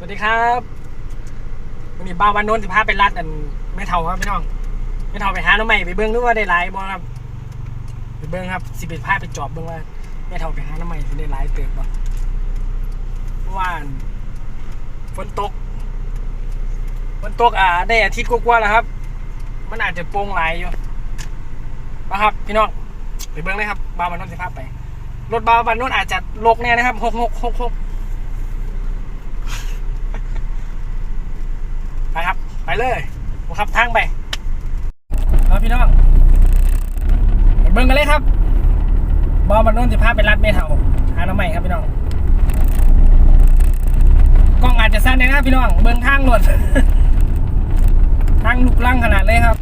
สวัสดีครับวันนี้บ้าวันโน้นสิพาไปรัดอันไม่เท่าครับพี่น้องไม่เท่าไปหาน้องใหม่ไปเบิ้งดูว่าได้หลายบ่ครับไปเบิ้งครับสิไปพาไปจอบเบิ้งว่าไม่เท่าไปหาน้องใหม่สิได้หลายเติบบ่ว่านฝนตกฝนตกอ่าได้อาทิตย์กว่าๆแล้วครับ มันอาจจะโปร่งหลายอยู่นะครับ พี่น้องไปเบิ้งเลยครับบ้าวันโน้นสิพาไปรถบ้าวันโน้นอาจจะลกแน่นะครับหกหกหกหก ไปครับ ไป เลยผมขับทางไปเอาพี่น้องไปเบิ่งกันเลยครับบอมันนุ่นจะพาไปรัดเมทัลหาน้ำใหม่ครับพี่น้องกล้องอาจจะสั้นนะครับพี่น้องเบิ่งทางรถทางลุกลังขนาดเลยครับ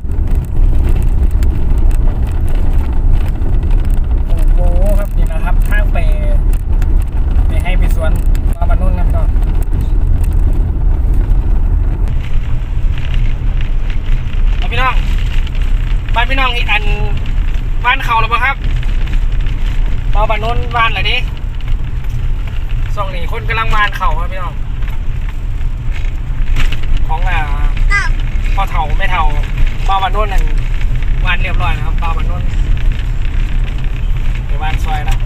โอ้โหครับนี่นะครับทางไปไปให้ไปสวนบอมันนุ่นครับพี่น้อง เอาพี่น้องบ้านพี่น้องอีกอันบ้านเขาแล้วปะครับมาบ้านโน้นบ้านอะไรนี้ส่องนี่ บ้านเขาครับพี่น้อง ของอ่าพอเถาแม่เถาบ้านบ้านโน้นนั่นบ้านเรียบร้อยนะครับบ้านบ้านโน้นไปบ้านซอยแล้ว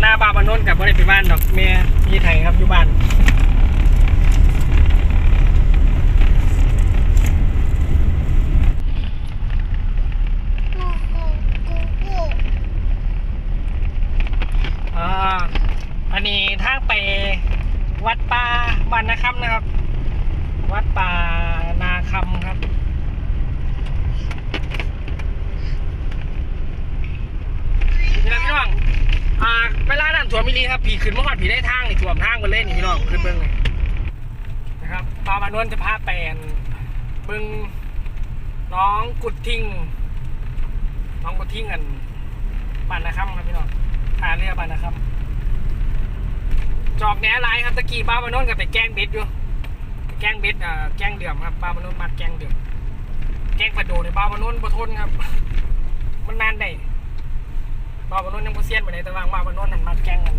หน้าบ้านบ้านโน้นกับบริเวณบ้านดอกเมียยี่ไทยครับอยู่บ้าน อ่าอันนี้ทางไป วัดป่าบ้านนาคำนะครับ วัดป่านาคำครับนี่นะพี่น้องอ่าเวลาน้ำท่วมมิลีครับผีขึ้นมาหอดผีได้ทางนี่ท่วมทางมาเลยนี่พี่น้องขึ้นเบิ้งเลยนะครับปลาบานวนจะพาแปลนเบิ้งน้องกุดทิ้งน้องกุดทิ้งกันบ้านนาคำครับพี่น้องทาเรือบ้านนะครับ จอกแหนหลายครับตะกี้บ้านมานนท์กับไปแกล้งเบ็ดอยู่ไปแกล้งเบ็ดอ่าแกล้งเดือมครับบ้านมานนท์มัดแกล้งเดือมแกล้งปลาโดในบ้านมานนท์บ่ทนครับ มันนานได้บ้านมานนท์ยังบ่เซียนไปไหนแต่ว่าบ้านมานนท์นั่นมัดแกล้งกัน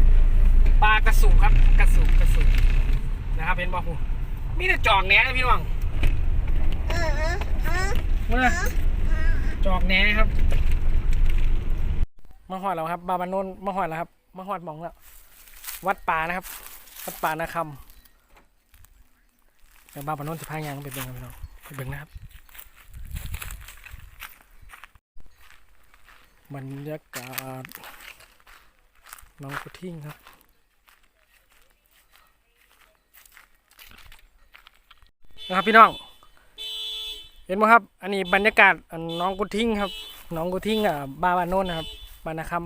ปลากระสูบครับกระสูบกระสูบนะครับเห็นบ่ฮู้มีแต่จอกแหนนะพี่น้องเมื่อจอกแหนครับมาหอดแล้วครับบาบานนท์มาหอดแล้วครับมาหอดหมองแล้ว วัดป่านะครับ วัดป่านาคำเดี๋ยวบาบานนท์จะพายางไปเบิ่งกันพี่น้องไปเบิ่งนะครับ บรรยากาศน้องกุทิ้งครับนะครับพี่น้อง เห็นไหมครับ อันนี้บรรยากาศน้องกุทิ้งครับ น้องกุทิ้งอะบาบานนท์นะครับบานาคำ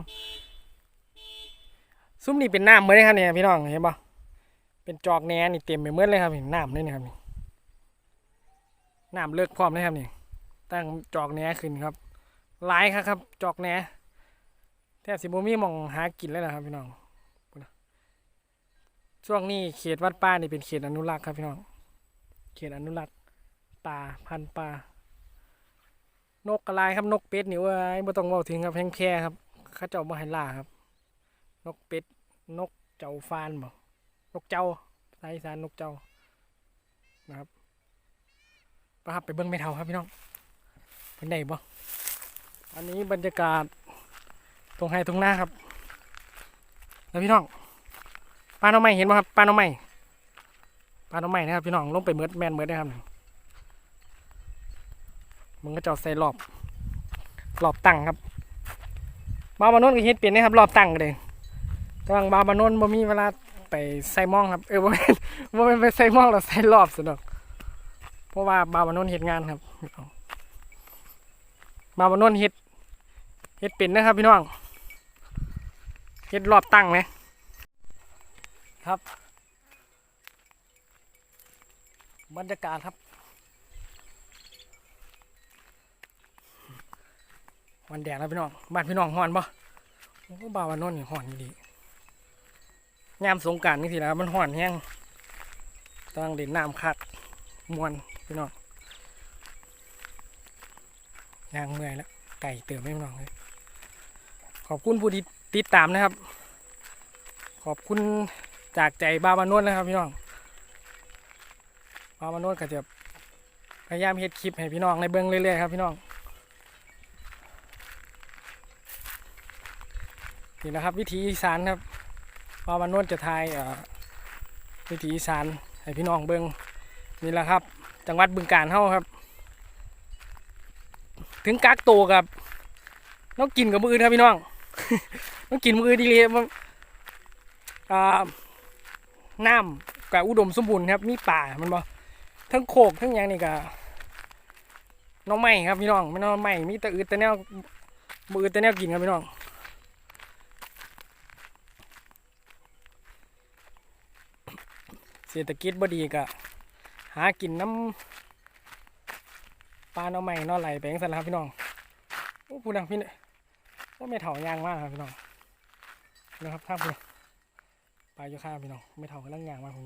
ซุ้มนี่เป็นน้ำเมื่อเลยครับเนี่ยพี่น้องเห็นปะเป็นจอกแหนนี่เต็มไปหมดเลยครับเห็นน้ำเลยนะครับนี่น้ำเลิกพร้อมเลยครับนี่ตั้งจอกแหนขึ้นครับหลายครับครับ จอกแหนแทบสิบมีมองหากินเลยนะครับพี่น้องช่วงนี้เขตวัดป่านี่เป็นเขตอนุรักษ์ครับพี่น้อง เขตอนุรักษ์ป่าพันธุ์ป่านกกระลายครับนกเป็ดนี่เว่าไม่ต้องเว่าถึงครับแพงแค่ครับข้าเจ้ามาให้ล่าครับ นกเป็ด นกเจ้าฟานบ่นกเจ้าภาษาอีสานนกเจ้านะครับไปครับไปเบิ้งไม่เท่าครับพี่น้องเป็นไหนบ่อันนี้บรรยากาศตรงไฮตรงหน้าครับ แล้วพี่น้องปลาหน่อไม้เห็นบ่ครับปลาหน่อไม้ปลาหน่อไม้นะครับพี่น้องลงไปเมือดแมนเมือดได้ครับมันก็จะใส่รอบรอบตั้งครับบาบานนท์ก็เฮ็ดเปลี่ยนนะครับรอบตั้งก็เลย แต่ว่าบาบานนบ่มีเวลาไปใส่มองครับ เออบ่แม่นบ่แม่นไปใส่มองเราใส่รอบสุดดอกเพราะว่าบาบานนเฮ็ดงานครับบาบานนเฮ็ดเฮ็ดเป็นนะครับพี่น้องเฮ็ดรอบตั้งไหมครับ บรรยากาศครับ วันแดดแล้วพี่น้องบ้านพี่น้องหอนปะโอ้บ้าวันโน้นนี่ห่อนดี ยามสงการนี่สิแล้วมันห่อนแห้งต้องเด่นน้ำคัดมวนพี่น้องยางเมื่อยแล้วไก่เติมไม่พี่น้องเลยขอบคุณผู้ที่ติดตามนะครับ ขอบคุณจากใจบ้ามานวดนะครับพี่น้องบ้ามานวดก็จะพยายามเฮ็ดคลิปให้พี่น้องในเบื้องเรื่อยๆครับพี่น้องนี่นะครับวิถีอีสานครับ บ้ามานวดจะทายอ่อวิถีอีสานให้พี่น้องเบื้องนี่แหละครับ จังหวัดบึงกาฬเฮาครับ ถึงกักโตกับต้องกินกับมืออื่นครับพี่น้องต้องกินมืออื่นดีเล่น้ำกับอุดมสมบูรณ์ครับมีป่ามันบ่ทั้งโคกทั้งหยังนี่กับน้องไม้ครับพี่น้องไม่น้องไม้มีแต่อืดแต่แนวมืออื่นแต่แนวกินครับพี่น้อง เศรษฐกิจบ่ดีก็หากินน้ำปลาเนาะใหม่เนาะไหลไปจังซั่นล่ะครับพี่น้องโอ้พูดนะพี่เนี่ยว่าไม่เถายางมากครับพี่น้องนะครับท่าพี่ปลาอยู่ข้าพี่น้องไม่เถากำลังยางมากผม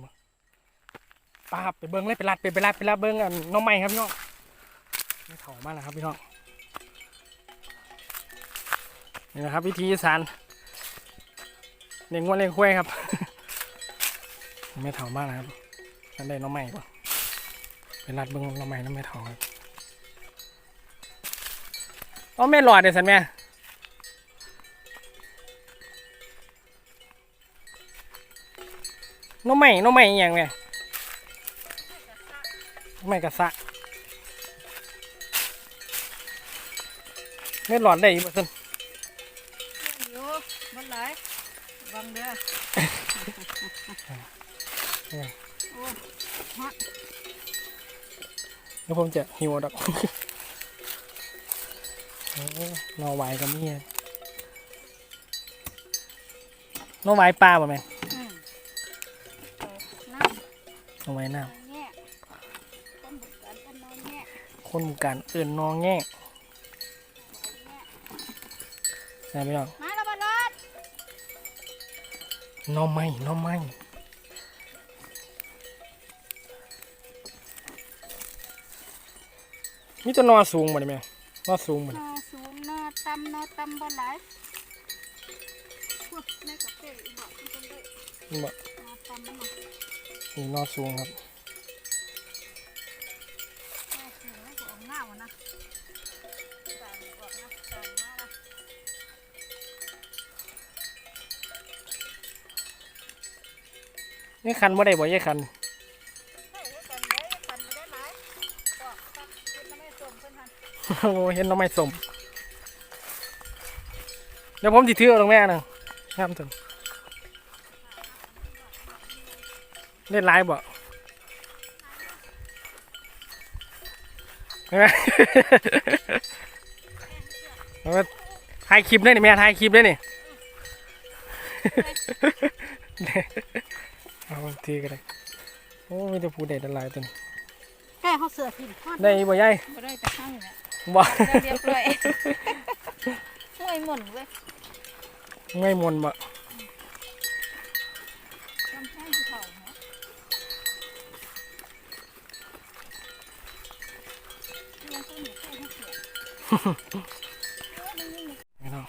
ปลาหับไปเบิ้งเลยไปลัดไปไปลัดไปลัดเบิ้งอันเน้องใหม่ครับพี่น้องไม่เถามากนะครับพี่น้องนี่นะครับวิธีอีสานเลี้ยงวัวเลี้ยงควายครับ ไม่เถามากนะครับนั่นได้น้องใหม่ก่อนไปลัดเบิ้งน้องใหม่น้ำไม่เถาครับเอาแม่หลอดเดี๋ยวสันแม่น้องใหม่น้องใหม่อย่างแม่น้องใหม่กระสะแม่หลอดได้อีกบ่ซัน อยู่มันหลายวังเด้อโอ้ฮะ เดี๋ยวผมจะหิวดอกโอ้หนอไหวายกับมีหนอไหวายปลาป่ะแม่อืมน้หนอไหวายน้ำแง่ต้นบุกกันต้นน้อยแง่ำคนหมู่การเอื่นนอแง่นะพี่น้องมาแล้วบอลรถหน้องไม้หน้องไม้ มีแตัวนอสูงบ่ได้ไหมนอสูงบ่นได้อสูงนอต่ำนอต่ำบอลหลายพวกในกาแฟอีบอกมันเป็นได้นี่บ่นอต่ำมันหน่อยนี่นอสูงครับนอสูงแล้วก็ออกหน้าวะนะตามออกนะตามมาละนี่คันบ่ได้บ่ยายคัน โอ้เห็นหน้องไม้สมเดี๋ยวผมสิถือเอาลงแม่หนึ่งงามถึงเล่นไลฟ์บ่ไหมเอามาถ่ายคลิปได้นี่แม่ถ่ายคลิปได้นี่เอาทีก็ได้โอ้มีแต่ผู้ใดดหลายตัวนี้ เขาเสือพิมพ์ทอดได้บ่ยายบ่ได้แต่ข้างเนี่ยบ่ได้เรียบร้อยห่วยหม่นเว้ยไม่มนบ่ทำให้ผู้เฒ่าเนาะยังต้นหนูแค่ให้เสียไม่ต้อง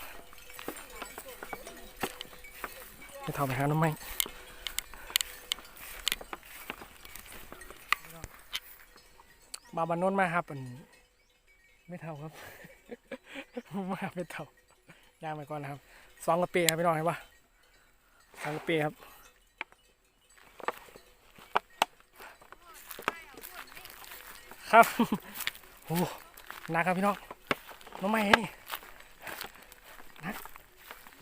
ไปทำไปหาน้ำไม้ มาบันนนมาครับอันไม่เท่าครับ มาไม่เท่าย่างไปก่อนนะครับสองกระเปียครับพี่น้องเห็นปะสองกระเปียครับครับโอ้หนักครับพี่น้องน้องใหม่นี่นัก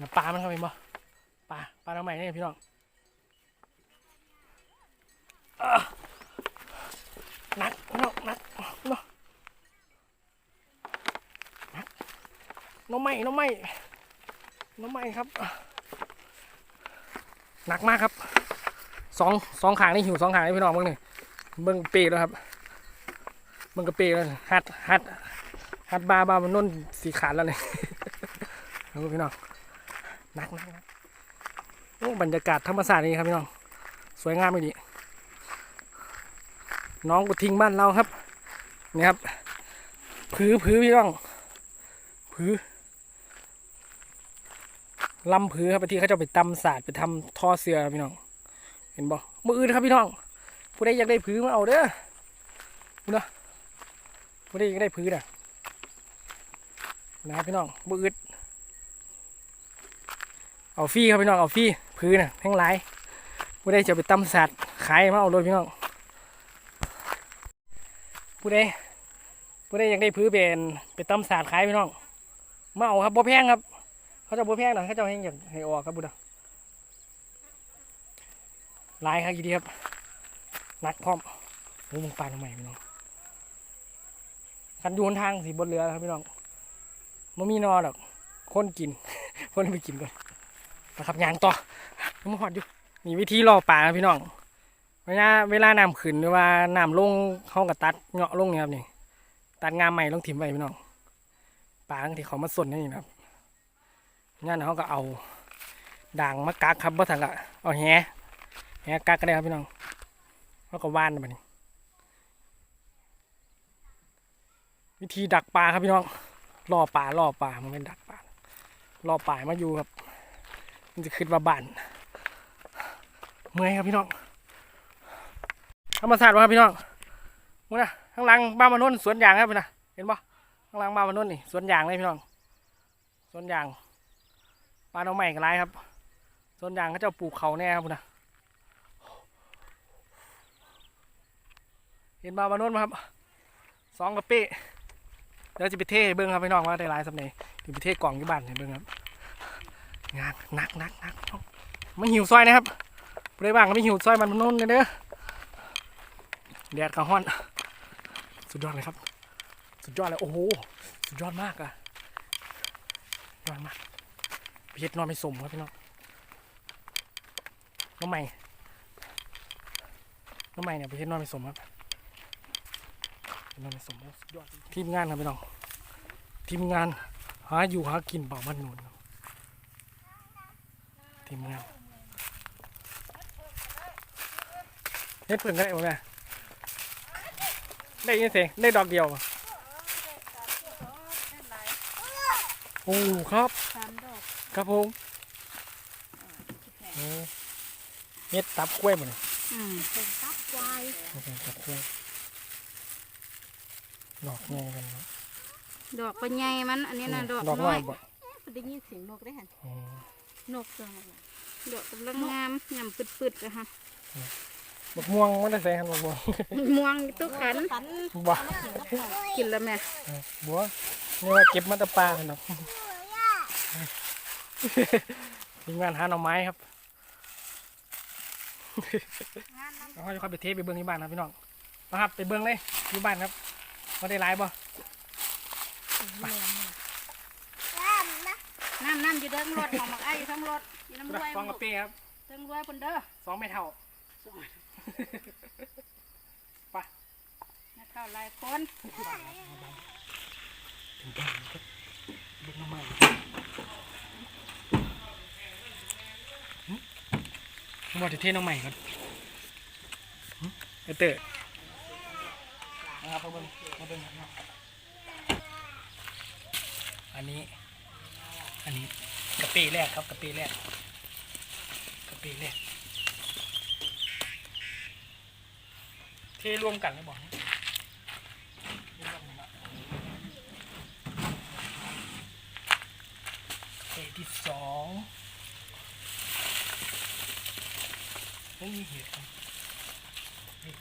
น้ำปลามันเข้าไปบ่ปลาปลาน้องใหม่นี่พี่น้องอะหนักพี่น้องหนักเนาะหนัก น้องใหม่น้องใหม่น้องใหม่ครับ หนักมากครับสองสองขางนี่หิวสองขางนี่พี่น้องเบิ่งนี่เบิ่งเปรแล้วครับมันก็เปรย์แล้วฮัดฮัดฮัดบาบามันนุ่นสีขาดแล้วเนี่ยเอาพี่น้องหนักนักนักโอ้บรรยากาศธรรมศาสตร์นี่ครับพี่น้องสวยงามไม่ดีน้องกุทิ้งบ้านเราครับนี่ครับ ผือผือพี่น้อง ผือ ลำผือครับไปที่เขาจะไปตำศาสตร์ไปทำท่อเสือพี่น้อง เห็นบ่มืออื่นครับพี่น้อง ผู้ใดอยากได้ผือมาเอาเด้อผู้นะผู้ใดอยากได้ผือน่ะนะครับพี่น้องมืออื่นเอาฟรีครับพี่น้องเอาฟรีผือน่ะแห้งหลายผู้ใดจะไปตำสัตว์ขายมาเอาเลยพี่น้อง ผู้ใดผู้ใดอยากได้ผือเป็นไปตำสัตว์ขายพี่น้องมาเอาครับบ่แพงครับ เขาจะบ่แพงหนะเขาจะให้อยากให้ออกครับบุญลายครับกี่ดีครับนักพร้อมโอ้มึงปลาทำไมพี่น้องคันยูนทางสีบนเรือครับพี่น้องมันมีนอหรอกคนกิน คนไปกินก่อนนะครับยางต่อน้ำหอดอยู่มีวิธีรอปลาครับพี่น้องเวลาเวลาน้ำขึ้นหรือว่าน้ำลงเขาก็ตัดเงาะลงนี่ครับนี่ตัดงามใหม่ลงถิ่มไว้พี่น้องปลาที่เขามาสนนี่นะครับ งั้นเขาก็เอาด่างมากักครับบ่ทันก็เอาแหแหกักก็ได้ครับพี่น้องแล้วก็ว่านมานี่วิธีดักปลาครับพี่น้องล่อปลาล่อปลามันเป็นดักปลาล่อปลามาอยู่ครับ มันจะขึ้นมาบานเมื่อยครับพี่น้องธรรมศาสตร์วะครับพี่น้องมึงนะข้างหลังบ้านมนุษย์สวนยางครับพี่นะเห็นปะข้างหลังบ้านมนุษย์นี่สวนยางเลยพี่น้องสวนยาง ปลาเอาใหม่กันไรครับ ส่วนยางเขาจ้าปลูกเขาแน่ครับนะเห็นบาบานนท์ไหมครับสองกระเป้เดี๋ยวจะไปเทเบิ้งครับพี่น้องว่าได้หลายสำเนีถึงไปเทกล่องที่บ้านให้เบิ้งครับงานนักนักนักพี่น้องมันหิวซอยนะครับผู้ใดบ้างก็ไม่หิวซอยมันบานนท์เลยเด้อแดดกระห้อน สุดยอดเลยครับ สุดยอดเลยโอ้โห สุดยอดมากอะยอดมาก เพชรนอนไม่สมครับพี่น้องน้องใหม่น้องใหม่เนี่ยเพชรนอนไม่สมครับนั่นสมบูรณ์สุดยอดทีมงานครับพี่น้องทีมงานหาอยู่หากินเป่ามันนูนทีมงานเฮ็ดเพิ่นได้บ่แม่ได้ยินเสียงได้ดอกเดียวโอ้ครับ ครับผมโอ้เม็ดตับกล้วยบ่เนี่ยอืมเป็นตับควายเม็ดตับกล้วยดอกใหญ่กันเนาะดอกเป็นใหญ่มัน อันนี้นะดอกดอกน้น้ออยยบ่ได้ยินเสียงนกได้หันอืมนกตัวนั้นน่ะดอกกำลังงามยำปึดๆเลยฮะบักม่วงมันได้ใส่ครับบักม่วงม่วงตุกขันบ่กินแล้วแม่บัวนี่ว่าเก็บมาแตะปลาเนาะ ทีมงานหาหน่อไม้ครับเราค่อยค่อยไปเทสไปเบิ้งที่บ้านครับพี่น้องนะครับไปเบิ้งเลยที่บ้านครับว่าได้หลายบ่น้ำน้ำอยู่เด้งรถของมักไอ้อยู่ทั้งรถอยู่น้ำรวยฟองกระเป้ครับทั้งรวยคนเด้อสองไม่เท่านะเข้าหลายคนถึงบ้านก็เบิ้งหน่อไม้หึ ผมบอกจะเทสหน่อไม้ก่อนหึไอเตอร์นะครับมาเบิ้งมาเบิ้งอันนี้ อันนี้กะปิแรกครับกะปิแรกกะปิแรกเทรวมกันเลยบอกกะปิที่สอง ไม่มีเห็ดครับนี่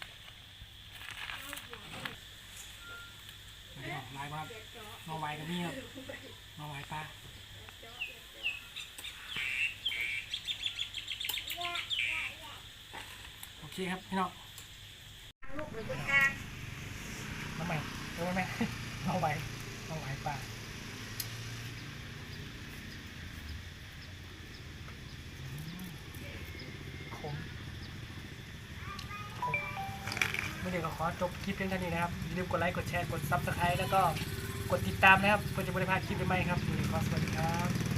นี่ลายมานอไว้กันนี่ครับนอไว้ปลาโอเคครับพี่น้องน้ำใหม่รู้ไหมน้อไวน้องไหวป่า อจบคลิปเพียงเท่านี้นะครับอย่าลืมกดไลค์กดแชร์กดซับสไครต์แล้วก็กดติดตามนะครับเพื่อจะไม่พลาดคลิปใหม่ๆครับอยู่ในคอสวัสดีครับ